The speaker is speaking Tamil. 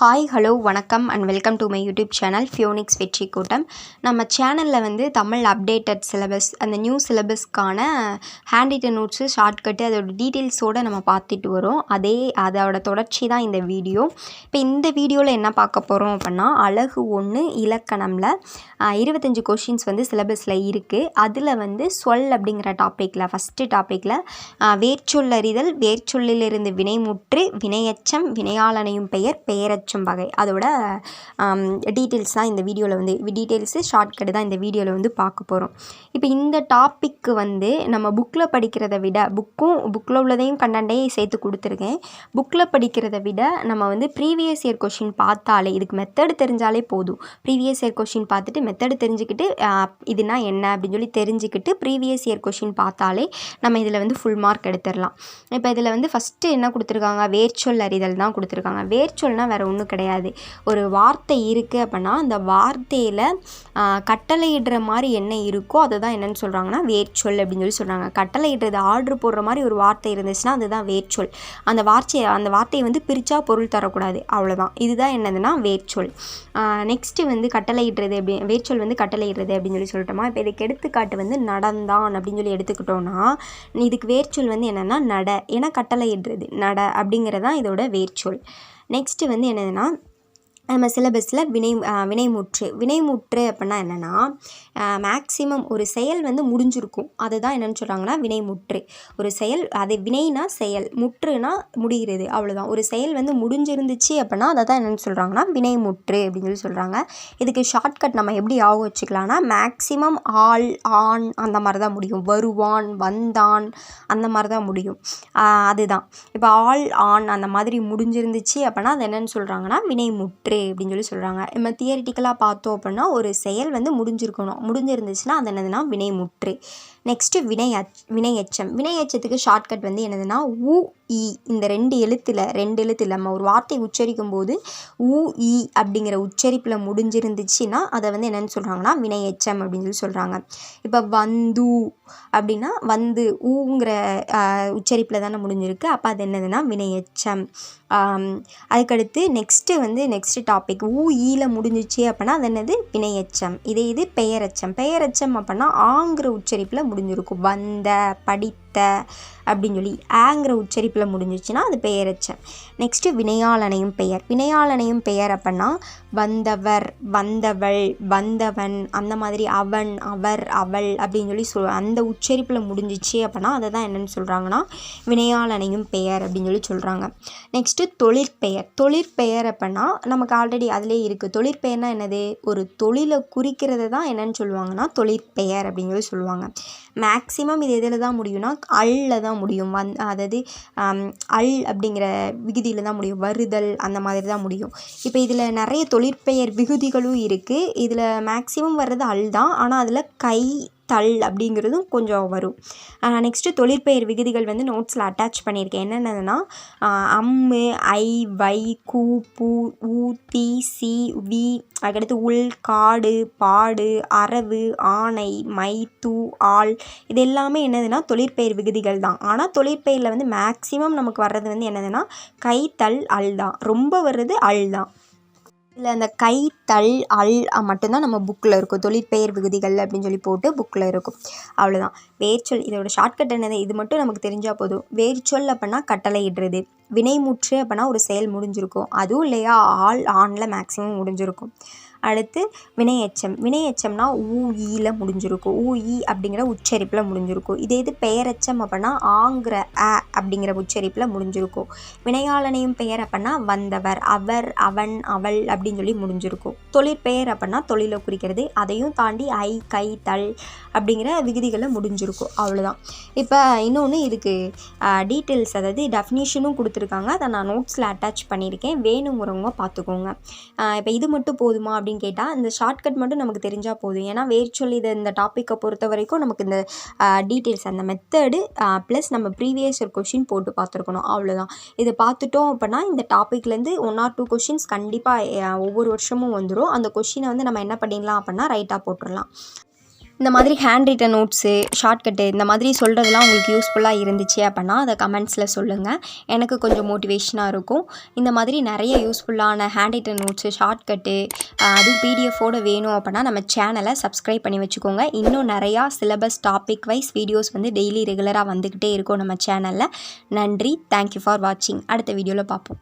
ஹாய் ஹலோ வணக்கம் and welcome to my YouTube channel Phoenix வெற்றி கூட்டம் நம்ம சேனலில் வந்து தமிழ் அப்டேட்டட் சிலபஸ் அந்த நியூ சிலபஸ்க்கான ஹேண்ட் ரிட்டன் நோட்ஸு ஷார்ட்கட்டு அதோட டீட்டெயில்ஸோடு நம்ம பார்த்துட்டு வரோம். அதே அதோட தொடர்ச்சி தான் இந்த வீடியோ இப்போ இந்த வீடியோவில் என்ன பார்க்க போகிறோம் அப்படின்னா அழகு ஒன்று இலக்கணமில் இருபத்தஞ்சி கொஷின்ஸ் வந்து சிலபஸில் இருக்குது அதில் வந்து சொல் அப்படிங்கிற டாப்பிக்கில் ஃபஸ்ட்டு டாப்பிக்கில் வேர்ச்சொல்லறிதல் வேர்ச்சொல்லிலிருந்து வினைமுற்று வினையச்சம் வினையாளனையும் பெயர் பெயரச்சம் வகை. அதோட டீட்டெயில்ஸ் தான் இந்த வீடியோவில் வந்து டீட்டெயில்ஸு ஷார்ட்கட் தான் இந்த வீடியோவில் வந்து பார்க்க போகிறோம் இப்போ இந்த டாப்பிக்கு வந்து நம்ம புக்கில் படிக்கிறத விட புக்கும் புக்கில் உள்ளதையும் கண்டென்ட்டையும் சேர்த்து கொடுத்துருக்கேன். புக்கில் படிக்கிறத விட நம்ம வந்து ப்ரீவியஸ் இயர் கொஷின் பார்த்தாலே இதுக்கு மெத்தடு தெரிஞ்சாலே போதும். ப்ரீவியஸ் இயர் கொஷின் பார்த்துட்டு மெத்தடு தெரிஞ்சுக்கிட்டு இதுனா என்ன அப்படின்னு சொல்லி தெரிஞ்சுக்கிட்டு ப்ரீவியஸ் இயர் கொஷின் பார்த்தாலே நம்ம இதில் வந்து ஃபுல் மார்க் எடுத்துடலாம் இப்போ இதில் வந்து ஃபஸ்ட்டு என்ன கொடுத்துருக்காங்க? வேர்ச்சொல் அறிதல் தான் கொடுத்துருக்காங்க. வேர்ச்சொல்னால் வேறு ஒன்றும் கிடையாது. ஒரு வார்த்தை இருக்குது அப்படின்னா அந்த வார்த்தையில் கட்டளையிடுற மாதிரி என்ன இருக்கோ அதை தான் என்னென்னு சொல்கிறாங்கன்னா வேர்ச்சொல் அப்படின்னு சொல்லி சொல்கிறாங்க கட்டளையிடுறது ஆர்டர் போடுற மாதிரி ஒரு வார்த்தை இருந்துச்சுன்னா அதுதான் வேர்ச்சொல். அந்த வார்த்தையை அந்த வார்த்தையை வந்து பிரித்தா பொருள் தரக்கூடாது. அவ்வளோதான் இதுதான் என்னதுன்னா வேர்ச்சொல். நெக்ஸ்ட்டு வந்து கட்டளையிடுறது அப்படி வேர்ச்சொல் வந்து கட்டளையிடுறது அப்படின்னு சொல்லி சொல்லிட்டோமா? இப்போ இதுக்கு எடுத்துக்காட்டு வந்து நடந்தான் அப்படின்னு சொல்லி எடுத்துக்கிட்டோன்னா இதுக்கு வேர்ச்சொல் வந்து என்னென்னா நட. ஏன்னா கட்டளையிடுறது நட அப்படிங்கிறது தான் இதோட வேர்ச்சொல். நெக்ஸ்ட்டு வந்து என்னதுன்னா நம்ம சிலபஸில் வினை வினைமுற்று வினைமுற்று அப்படின்னா என்னென்னா மேக்ஸிமம் ஒரு செயல் வந்து முடிஞ்சிருக்கும். அதுதான் என்னென்னு சொல்கிறாங்கன்னா வினைமுற்று. ஒரு செயல் அது வினைனா செயல் முற்றுனா முடிகிறது அவ்வளோதான் ஒரு செயல் வந்து முடிஞ்சிருந்துச்சு அப்படின்னா அதை தான் என்னென்னு சொல்கிறாங்கன்னா வினைமுற்று அப்படின்னு சொல்லி சொல்கிறாங்க இதுக்கு ஷார்ட்கட் நம்ம எப்படி ஆகும் வச்சுக்கலாம்னா மேக்ஸிமம் ஆள் ஆண் அந்த மாதிரி தான் முடியும். வருவான் வந்தான் அந்த மாதிரி தான் முடியும் அதுதான். இப்போ ஆள் ஆண் அந்த மாதிரி முடிஞ்சிருந்துச்சு அப்படின்னா அது என்னென்னு சொல்கிறாங்கன்னா வினைமுற்று. அப்படின்னு சொல்லி சொல்கிறாங்க நம்ம தியரிட்டிக்கலாக பார்த்தோம் அப்படின்னா ஒரு செயல் வந்து முடிஞ்சிருக்கணும். முடிஞ்சிருந்துச்சுன்னா அது என்னதுன்னா வினை முற்று நெக்ஸ்ட்டு வினை அச் வினையச்சம். வினையச்சத்துக்கு ஷார்ட்கட் வந்து என்னதுன்னா ஊ இ இந்த ரெண்டு எழுத்தில் ரெண்டு எழுத்தில் நம்ம ஒரு வார்த்தை உச்சரிக்கும் போது உ இ அப்படிங்கிற உச்சரிப்பில் முடிஞ்சிருந்துச்சுன்னா அதை வந்து என்னென்னு சொல்கிறாங்கன்னா வினையச்சம் அப்படின்னு சொல்லி சொல்கிறாங்க இப்போ வந்து அப்படின்னா வந்து ஊங்கிற உச்சரிப்பில் தானே முடிஞ்சிருக்கு. அப்போ அது என்னதுன்னா வினை எச்சம் அதுக்கடுத்து நெக்ஸ்ட்டு வந்து நெக்ஸ்ட்டு டாபிக் ஊ ஈல முடிஞ்சிச்சு அப்படின்னா அது என்னது? வினையச்சம். இதே இது பெயரச்சம். பெயரச்சம் அப்படின்னா ஆங்கிற உச்சரிப்பில் முடிஞ்சிருக்கும். வந்த படித்த அப்படின்னு சொல்லி ஆங்கிற உச்சரிப்பில் முடிஞ்சிச்சுன்னா அது பெயரச்சம் நெக்ஸ்ட்டு வினையாளனையும் பெயர். வினையாளனையும் பெயர் அப்படின்னா வந்தவர் வந்தவள் வந்தவன் அந்த மாதிரி அவன் அவர் அவள் அப்படின்னு சொல்லி சொல் அந்த உச்சரிப்பில் முடிஞ்சிச்சு அப்படின்னா அதை தான் என்னென்னு சொல்கிறாங்கன்னா வினையாளனையும் பெயர் அப்படின்னு சொல்லி சொல்கிறாங்க நெக்ஸ்ட்டு தொழிற்பெயர். தொழிற்பெயர் அப்படின்னா நமக்கு ஆல்ரெடி அதிலே இருக்குது தொழிற்பெயர்னா என்னது? ஒரு தொழிலை குறிக்கிறது தான் என்னென்னு சொல்லுவாங்கன்னா தொழிற்பெயர் அப்படின்னு சொல்லி சொல்லுவாங்க. மேக்ஸிமம் இது எதில் தான் முடியும்னா அல்ல தான் முடியும். வந் அதாவது அல் அப்படிங்கிற விகுதியில் தான் முடியும். வருதல் அந்த மாதிரி தான் முடியும். இப்போ இதில் நிறைய தொழிற்பெயர் விகுதிகளும் இருக்குது இதில் மேக்ஸிமம் வர்றது அல் தான் ஆனால் அதில் கை தள் அப்படிங்கிறதும் கொஞ்சம் வரும். நெக்ஸ்ட்டு தொழிற்பெயர் விகுதிகள் வந்து நோட்ஸில் அட்டாச் பண்ணியிருக்கேன். என்னென்னதுன்னா அம்மு ஐ வை கூ பூ ஊ தி சி வி அதுக்கடுத்து உள் காடு பாடு அரவு ஆணை மை தூ ஆள். இது எல்லாமே என்னதுன்னா தொழிற்பெயர் விகுதிகள் தான். ஆனால் தொழிற்பெயரில் வந்து மேக்ஸிமம் நமக்கு வர்றது வந்து என்னதுன்னா கை தள் அல் தான். ரொம்ப வர்றது அல் தான். இதில் அந்த கை தல் அல் மட்டும்தான் நம்ம புக்கில் இருக்கும். தொழிற்பெயர் விகுதிகள் அப்படின்னு சொல்லி போட்டு புக்கில் இருக்கும். அவ்வளோதான் வேர்ச்சொல் இதோட ஷார்ட்கட் என்னது? இது மட்டும் நமக்கு தெரிஞ்சால் போதும். வேர்ச்சொல் அப்படின்னா கட்டளையிடுறது. வினைமுற்று அப்படின்னா ஒரு செயல் முடிஞ்சிருக்கும். அதுவும் இல்லையா? ஆள் ஆணில் மேக்ஸிமம் முடிஞ்சிருக்கும். அடுத்து வினையெச்சம். வினையெச்சம்னா ஊ ஈல முடிஞ்சிருக்கும். ஊ ஈ அப்படிங்கிற உச்சரிப்பில் முடிஞ்சிருக்கும். இதே இது பெயரெச்சம் அப்படின்னா ஆங்கிற அ அப்படிங்கிற உச்சரிப்பில் முடிஞ்சிருக்கும். வினையாளனையும் பெயர் அப்படின்னா வந்தவர் அவர் அவன் அவள் அப்படின்னு சொல்லி முடிஞ்சிருக்கும். தொழிற்பெயர் அப்படின்னா தொழிலை குறிக்கிறது. அதையும் தாண்டி ஐ கை தள் அப்படிங்கிற விகுதிகளை முடிஞ்சிருக்கும். அவ்வளோதான் இப்போ இன்னொன்று இதுக்கு டீட்டெயில்ஸ் அதாவது டெஃபினிஷனும் கொடுத்துருக்காங்க. அதை நான் நோட்ஸில் அட்டாச் பண்ணியிருக்கேன். வேணுங்கிறவங்க பார்த்துக்கோங்க. இப்போ இது மட்டும் போதுமா அப்படின்னு அப்படின்னு கேட்டால் இந்த ஷார்ட்கட் மட்டும் நமக்கு தெரிஞ்சால் போதும். ஏன்னா வேர்ச்சுவல் இதை இந்த டாப்பிக்கை பொறுத்த வரைக்கும் நமக்கு இந்த டீட்டெயில்ஸ் அந்த மெத்தடு ப்ளஸ் நம்ம ப்ரீவியஸ் ஒரு கொஷின் போட்டு பார்த்துருக்கணும். அவ்வளோதான் இதை பார்த்துட்டோம் அப்படின்னா இந்த டாப்பிக்லேருந்து ஒன் ஆர் டூ கொஷின்ஸ் கண்டிப்பாக ஒவ்வொரு வருஷமும் வந்துடும் அந்த கொஷினை வந்து நம்ம என்ன பண்ணிடலாம் அப்படின்னா ரைட்டாக போட்டுடலாம். இந்த மாதிரி ஹேண்ட் ரிட்டன் நோட்ஸு ஷார்ட்கட்டு இந்த மாதிரி சொல்கிறதுலாம் உங்களுக்கு யூஸ்ஃபுல்லாக இருந்துச்சு அப்படின்னா அதை கமெண்ட்ஸில் சொல்லுங்கள் எனக்கு கொஞ்சம் மோட்டிவேஷனாக இருக்கும். இந்த மாதிரி நிறைய யூஸ்ஃபுல்லான ஹேண்ட் ரிட்டன் நோட்ஸு ஷார்ட்கட்டு அதுவும் பிடிஎஃபோடு வேணும் அப்படின்னா நம்ம சேனலை சப்ஸ்கிரைப் பண்ணி வச்சுக்கோங்க. இன்னும் நிறையா சிலபஸ் டாபிக் வைஸ் வீடியோஸ் வந்து டெய்லி ரெகுலராக வந்துக்கிட்டே இருக்கும் நம்ம சேனலில் நன்றி. தேங்க்யூ ஃபார் வாட்சிங் அடுத்த வீடியோவில் பார்ப்போம்.